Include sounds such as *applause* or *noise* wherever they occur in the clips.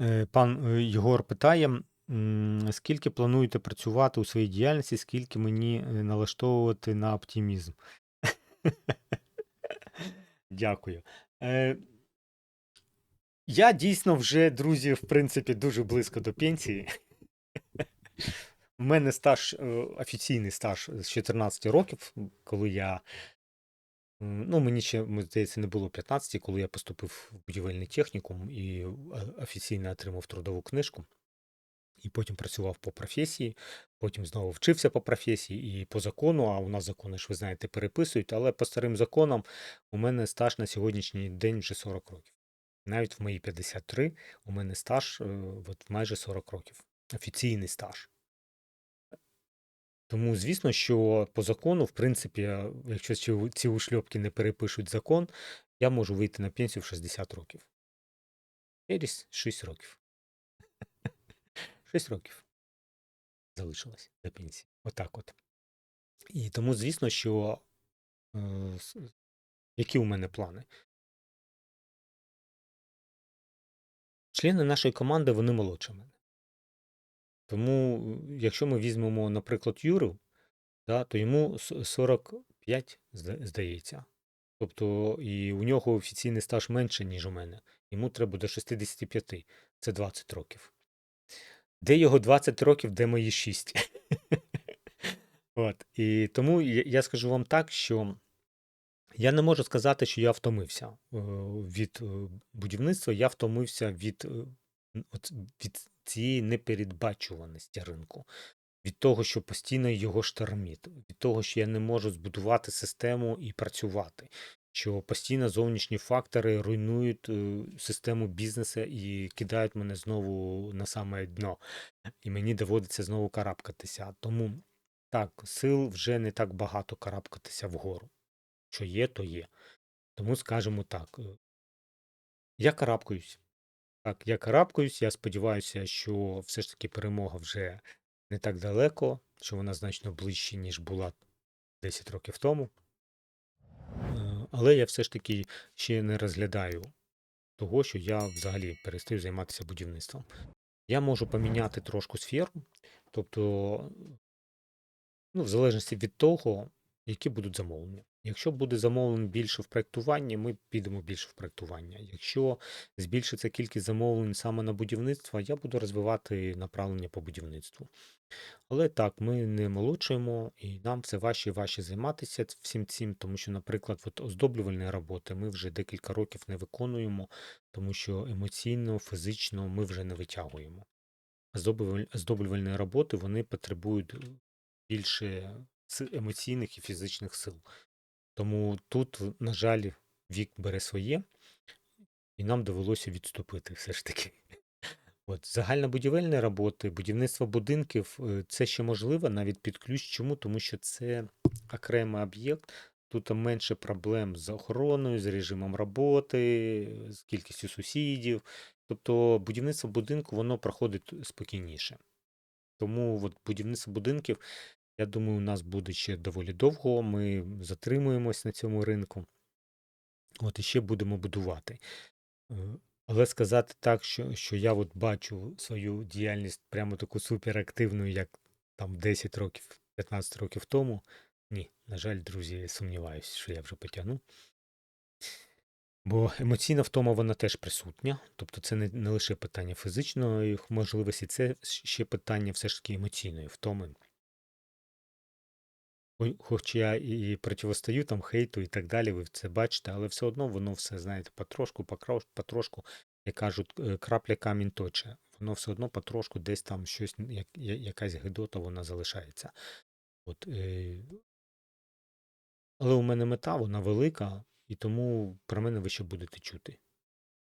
Е, Пан е, Єгор питає, скільки плануєте працювати у своїй діяльності, скільки мені е, налаштовувати на оптимізм? *laughs* Дякую. Я дійсно вже, друзі, в принципі, дуже близько до пенсії. *laughs* У мене стаж, офіційний стаж з 14 років, коли я. Ну, мені ще, здається, не було 15, коли я поступив в будівельний технікум і офіційно отримав трудову книжку. І потім працював по професії, потім знову вчився по професії і по закону. А у нас закони ж ви знаєте переписують. Але по старим законам у мене стаж на сьогоднішній день вже 40 років. Навіть в мої 53 у мене стаж е, от майже 40 років. Офіційний стаж. Тому, звісно, що по закону, в принципі, якщо ці, ці ушльопки не перепишуть закон, я можу вийти на пенсію в 60 років. Через 6 років. 6 років залишилось до пенсії. Отак от. І тому, звісно, що е, які у мене плани? Члени нашої команди, вони молодші мене. Тому, е, якщо ми візьмемо, наприклад, Юру, да, то йому 45, здається. Тобто, і у нього офіційний стаж менше, ніж у мене. Йому треба до 65. Це 20 років. Де його 20 років, де мої 6? *laughs* От. І тому я скажу вам так, що я не можу сказати, що я втомився е, від е, будівництва, я втомився від, от, від цієї непередбачуваності ринку, від того, що постійно його штормить, від того, що я не можу збудувати систему і працювати, що постійно зовнішні фактори руйнують е, систему бізнесу і кидають мене знову на саме дно, і мені доводиться знову карабкатися. Тому так, сил вже не так багато карабкатися вгору. Що є, то є. Тому скажемо так. е, Я карабкаюсь. Так, я карабкаюсь, я сподіваюся, що все ж таки перемога вже не так далеко, що вона значно ближче, ніж була 10 років тому. Е, Але я все ж таки ще не розглядаю того, що я взагалі перестаю займатися будівництвом. Я можу поміняти трошку сферу, тобто Ну, в залежності від того, які будуть замовлення. Якщо буде замовлень більше в проєктуванні, ми підемо більше в проєктування. Якщо збільшиться кількість замовлень саме на будівництво, я буду розвивати направлення по будівництву. Але так, ми не молодшуємо, і нам все важче і важче займатися всім цим, тому що, наприклад, от оздоблювальні роботи ми вже декілька років не виконуємо, тому що емоційно, фізично ми вже не витягуємо. Оздоблюваль- Оздоблювальні роботи вони потребують більше емоційних і фізичних сил. Тому тут, на жаль, вік бере своє, і нам довелося відступити все ж таки. От, загальнобудівельні роботи, будівництво будинків е, це ще можливо навіть під ключ. Чому? Тому що це окремий об'єкт, тут менше проблем з охороною, з режимом роботи, з кількістю сусідів. Тобто будівництво будинку воно проходить спокійніше. Тому от будівництво будинків, я думаю, у нас буде ще доволі довго. Ми затримуємось на цьому ринку. От і ще будемо будувати. Е, Але сказати так, що, що я от бачу свою діяльність прямо таку суперактивну, як там 10 років, 15 років тому. Ні, на жаль, друзі, сумніваюся, що я вже потягну. Бо емоційна втома вона теж присутня. Тобто це не, не лише питання фізичної можливості, це ще питання все ж таки емоційної втоми. Хо- Хоч я і противостою там хейту і так далі, ви це бачите, але все одно воно все, знаєте, потрошку, потрошку, як кажуть, е, крапля камінь точе. Воно все одно потрошку десь там щось, як, якась гидота, вона залишається. От, е, але у мене мета, вона велика, і тому про мене ви ще будете чути,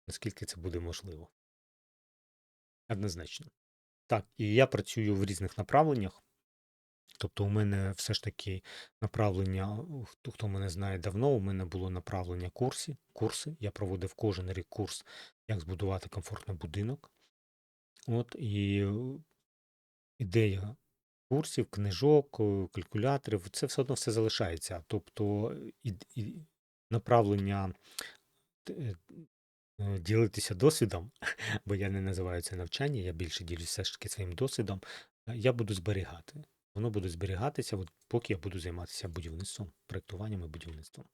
наскільки це буде можливо. Однозначно. Так, і я працюю в різних направленнях. Тобто у мене все ж таки направлення, хто, хто мене знає давно, у мене було направлення курсі, курси. Я проводив кожен рік курс, як збудувати комфортний будинок. От, і е, ідея курсів, книжок, е, калькуляторів, це все одно все залишається. Тобто і, і направлення е, е, ділитися досвідом, *laughs* бо я не називаю це навчання, я більше ділюсь все ж таки своїм досвідом. е, Я буду зберігати. Воно буде зберігатися, от, поки я буду займатися будівництвом, проєктуванням і будівництвом.